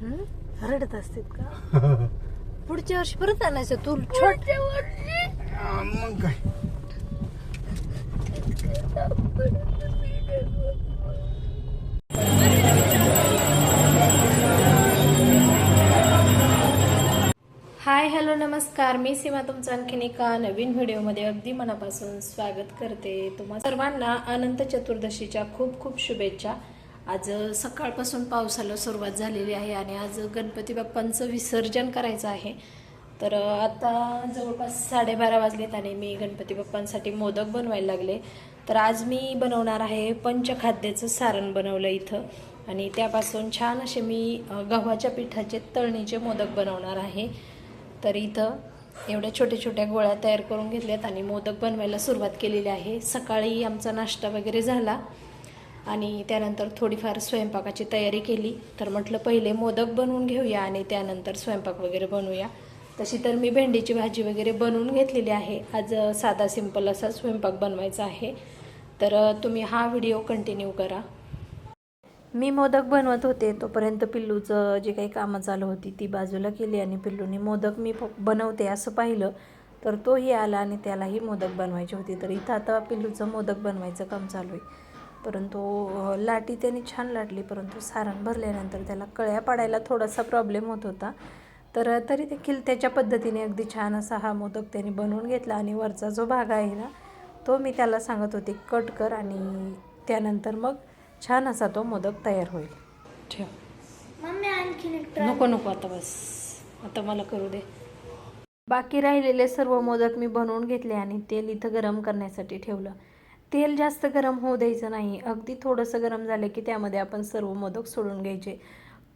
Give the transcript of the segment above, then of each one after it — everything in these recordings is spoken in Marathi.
हं? रडत का? पुढच्या वर्षी परत आणायचं तू छोट. मग काय? हाय हॅलो नमस्कार. मी सीमा तुमचं आणखीन एका नवीन व्हिडिओमध्ये अगदी मनापासून स्वागत करते. तुम्हा सर्वांना अनंत चतुर्दशीच्या खूप खूप शुभेच्छा. आज सकाळपासून पावसाला सुरुवात झालेली आहे आणि आज गणपती बाप्पांचं विसर्जन करायचं आहे. तर आता जवळपास साडेबारा वाजलेत आणि मी गणपती बाप्पांसाठी मोदक बनवायला लागले. तर आज मी बनवणार आहे पंचखाद्याचं सारण बनवलं इथं. आणि त्यापासून छान असे मी गव्हाच्या पिठाचे तळणीचे मोदक बनवणार आहे. तर इथं एवढ्या छोट्या छोट्या गोळ्या तयार करून घेतल्यात आणि मोदक बनवायला सुरुवात केलेली आहे. सकाळी आमचा नाश्ता वगैरे झाला. आणि त्यानंतर थोडीफार स्वयंपाकाची तयारी केली. तर म्हटलं पहिले मोदक बनवून घेऊया आणि त्यानंतर स्वयंपाक वगैरे बनवूया. तशी तर मी भेंडीची भाजी वगैरे बनवून घेतलेली आहे. आज साधा सिंपल असा स्वयंपाक बनवायचा आहे. तर तुम्ही हा व्हिडिओ कंटिन्यू करा. मी मोदक बनवत होते. तोपर्यंत पिल्लूचं जे काही कामं चालू होती ती बाजूला केली आणि पिल्लूने मोदक मी फ- बनवते असं पाहिलं. तर तोही आला आणि त्यालाही मोदक बनवायची होती. तर इथं आता पिल्लूचं मोदक बनवायचं काम चालू आहे. परंतु लाटी त्याने छान लाटली परंतु सारण भरल्यानंतर त्याला कळ्या पाडायला थोडासा प्रॉब्लेम होत होता. तर तरी देखील त्याच्या पद्धतीने अगदी छान असा हा मोदक त्याने बनवून घेतला आणि वरचा जो भाग आहे ना तो मी त्याला सांगत होते कट कर आणि त्यानंतर मग छान असा तो मोदक तयार होईल. ठेव. मम्मी आणखीन एक नको नको आता बस. आता मला करू दे. बाकी राहिलेले सर्व मोदक मी बनवून घेतले आणि तेल इथं गरम करण्यासाठी ठेवलं. तेल जास्त गरम होऊ द्यायचं नाही. अगदी थोडंसं गरम झालं की त्यामध्ये आपण सर्व मोदक सोडून घ्यायचे.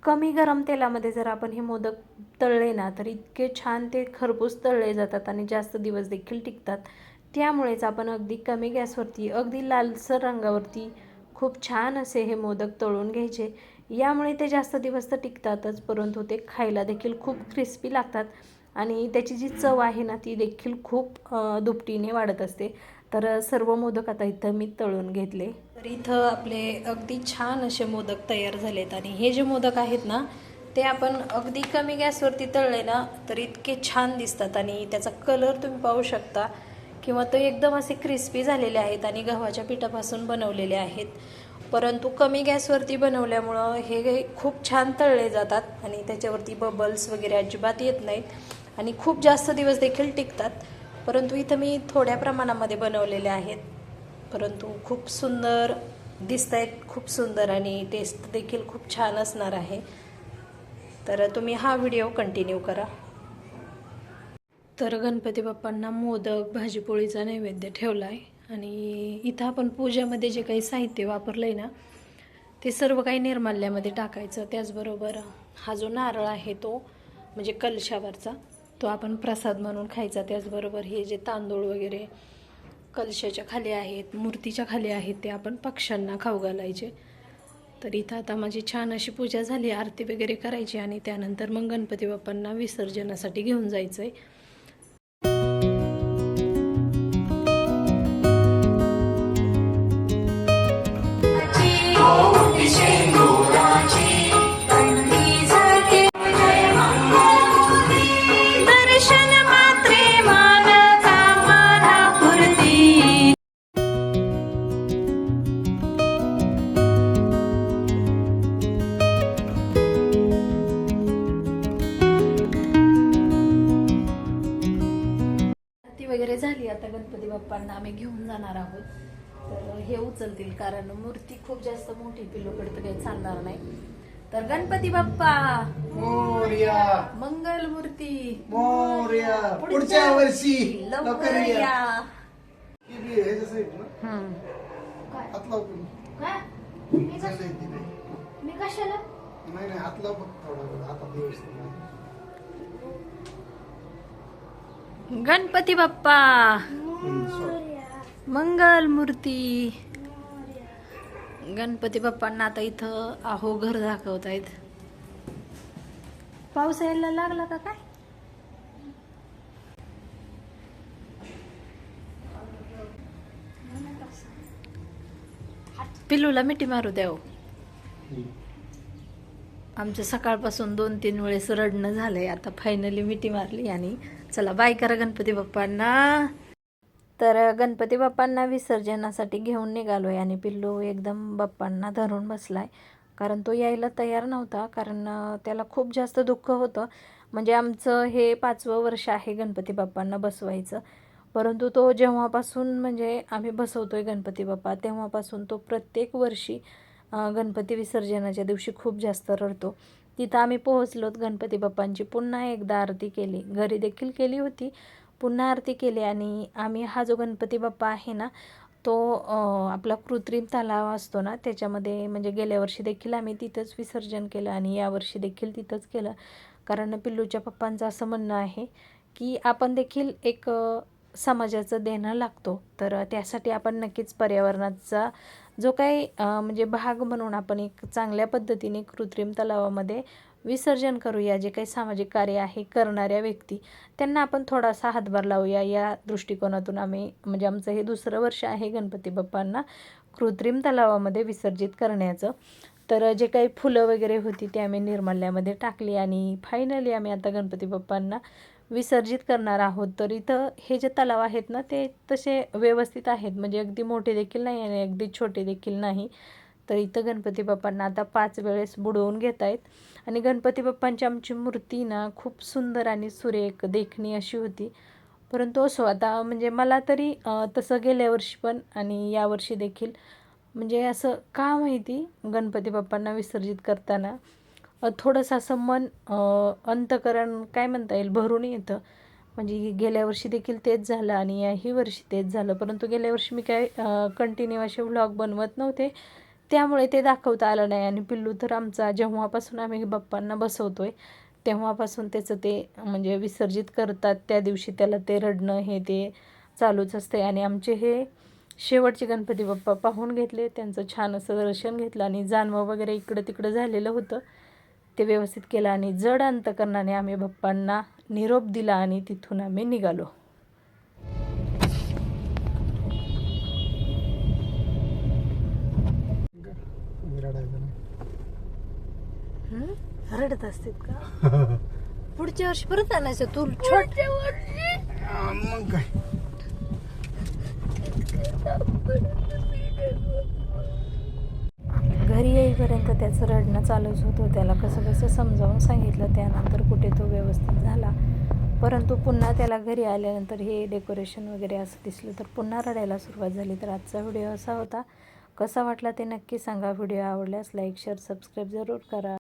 कमी गरम तेलामध्ये जर आपण हे मोदक तळले ना तर इतके छान ते खरपूस तळले जातात आणि जास्त दिवस देखील टिकतात. त्यामुळेच आपण अगदी कमी गॅसवरती अगदी लालसर रंगावरती खूप छान असे हे मोदक तळून घ्यायचे. यामुळे ते जास्त दिवस तर टिकतातच परंतु ते खायला देखील खूप क्रिस्पी लागतात आणि त्याची जी चव आहे ना ती देखील खूप दुपटीने वाढत असते. तर सर्व मोदक आता इथं मी तळून घेतले. तर इथं आपले अगदी छान असे मोदक तयार झालेत आणि हे जे मोदक आहेत ना ते आपण अगदी कमी गॅसवरती तळले ना तर इतके छान दिसतात आणि त्याचा कलर तुम्ही पाहू शकता. किंवा ते एकदम असे क्रिस्पी झालेले आहेत आणि गव्हाच्या पिठापासून बनवलेले आहेत. परंतु कमी गॅसवरती बनवल्यामुळं हे खूप छान तळले जातात आणि त्याच्यावरती बबल्स वगैरे अजिबात येत नाहीत. आणि खूप जास्त दिवस देखील टिकतात. परंतु इथं मी थोड्या प्रमाणामध्ये बनवलेले आहेत. परंतु खूप सुंदर दिसत आहेत खूप सुंदर आणि टेस्ट देखील खूप छान असणार आहे. तर तुम्ही हा व्हिडिओ कंटिन्यू करा. तर गणपती बाप्पांना मोदक भाजीपोळीचा नैवेद्य ठेवला आहे आणि इथं आपण पूजेमध्ये जे काही साहित्य वापरलं आहे ना ते सर्व काही निर्माल्यामध्ये टाकायचं. त्याचबरोबर हा जो नारळ आहे तो म्हणजे कलशावरचा तो आपण प्रसाद म्हणून खायचा त्याचबरोबर हे जे तांदूळ वगैरे कलशाच्या खाली आहेत मूर्तीच्या खाली आहेत ते आपण पक्ष्यांना खाऊ घालायचे. तर इथं आता माझी छान अशी पूजा झाली आरती वगैरे करायची आणि त्यानंतर मग गणपती बाप्पांना विसर्जनासाठी घेऊन जायचं आहे आता गणपती बाप्पांना आम्ही घेऊन जाणार आहोत. तर हे उचलतील कारण मूर्ती खूप जास्त मोठी पिल्लोकडे तर काही चालणार नाही. तर गणपती बाप्पा! मोर्या! मंगल मूर्ती! मोर्या! पुढच्या वर्षी लवकर या. मी कशाला? नाही नाही लाव फक्त थोडा व्यवस्थित नाही. गणपती बाप्पा. मंगल मूर्ती गणपती बाप्पांना आता इथं आहो घर दाखवतायत. पाऊस यायला लागला का काय? पिल्लूला मिठी मारू द्या हो. आमचं सकाळपासून दोन तीन वेळेस रडणं झालंय. आता फायनली मिठी मारली आणि चला बाय करा गणपती बाप्पांना. तर गणपती बाप्पांना विसर्जनासाठी घेऊन निघालोय आणि पिल्लू एकदम बाप्पांना धरून बसलाय. कारण तो यायला तयार नव्हता. कारण त्याला खूप जास्त दुःख होतं. म्हणजे आमचं हे पाचवं वर्ष आहे गणपती बाप्पांना बसवायचं. परंतु तो जेव्हापासून म्हणजे आम्ही बसवतो आहे गणपती बाप्पा तेव्हापासून तो प्रत्येक वर्षी गणपती विसर्जनाच्या दिवशी खूप जास्त रडतो. तिथं आम्ही पोहोचलोत गणपती बाप्पांची पुन्हा एकदा आरती केली. घरी देखील केली होती. पुन्हा आरती केली आणि आम्ही हा जो गणपती बाप्पा आहे ना तो आपला कृत्रिम तलाव असतो ना त्याच्यामध्ये म्हणजे गेल्या वर्षी देखील आम्ही तिथंच विसर्जन केलं आणि यावर्षी देखील तिथंच केलं. कारण पिल्लूच्या पप्पांचं असं म्हणणं आहे की आपण देखील एक समाजाचं देणं लागतो. तर त्यासाठी आपण नक्कीच पर्यावरणाचा जो काही म्हणजे भाग म्हणून आपण एक चांगल्या पद्धतीने कृत्रिम तलावामध्ये विसर्जन करूया जे काही सामाजिक कार्य आहे करणाऱ्या व्यक्ती त्यांना आपण थोडासा हातभार लावूया. या दृष्टिकोनातून आम्ही म्हणजे आमचं हे दुसरं वर्ष आहे गणपती बाप्पांना कृत्रिम तलावामध्ये विसर्जित करण्याचं. तर जे काही फुलं वगैरे होती ते आम्ही निर्माल्यामध्ये टाकली आणि फायनली आम्ही आता गणपती बाप्पांना विसर्जित करणार आहोत. तर इथं हे जे तलाव आहेत ना ते तसे व्यवस्थित आहेत. म्हणजे अगदी मोठे देखील नाही आणि अगदी छोटे देखील नाही. तर इथं गणपती बाप्पांना आता पाच वेळेस बुडवून घेत आहेत आणि गणपती बाप्पांची आमची मूर्ती ना खूप सुंदर आणि सुरेख देखणी अशी होती. परंतु असो आता म्हणजे मला तरी तसं गेल्या वर्षी पण आणि यावर्षी देखील म्हणजे असं का माहिती गणपती बाप्पांना विसर्जित करताना. थोडंसं असं मन अंतकरण काय म्हणता येईल? भरून येतं. म्हणजे गेल्या वर्षी देखील तेच झालं आणि याही वर्षी तेच झालं. परंतु गेल्या वर्षी मी काय कंटिन्यू असे व्लॉग बनवत नव्हते. त्यामुळे ते दाखवता आलं नाही. आणि पिल्लू तर आमचा जेव्हापासून आम्ही बाप्पांना बसवतो आहे तेव्हापासून त्याचं ते म्हणजे विसर्जित करतात. त्या दिवशी त्याला ते रडणं हे ते चालूच असते आणि आमचे हे शेवटचे गणपती बाप्पा पाहून घेतले. त्यांचं छान असं दर्शन घेतलं आणि जानवं वगैरे इकडं तिकडं झालेलं होतं. ते व्यवस्थित केलं आणि जड अंतकरणाने आम्ही बाप्पांना निरोप दिला आणि तिथून आम्ही निघालो. रडत असतील का? पुढच्या वर्षी परत आणायचं तू छोट. मग काय? घरी येईपर्यंत त्याचं रडणं चालूच होतं. त्याला कसं कसं समजावून सांगितलं त्यानंतर कुठे तो व्यवस्थित झाला. परंतु पुन्हा त्याला घरी आल्यानंतर हे डेकोरेशन वगैरे असं दिसलं तर पुन्हा रडायला सुरुवात झाली. तर आजचा व्हिडिओ असा होता. कसा वाटला ते नक्की सांगा. व्हिडिओ आवडल्यास लाईक शेअर सबस्क्राईब जरूर करा.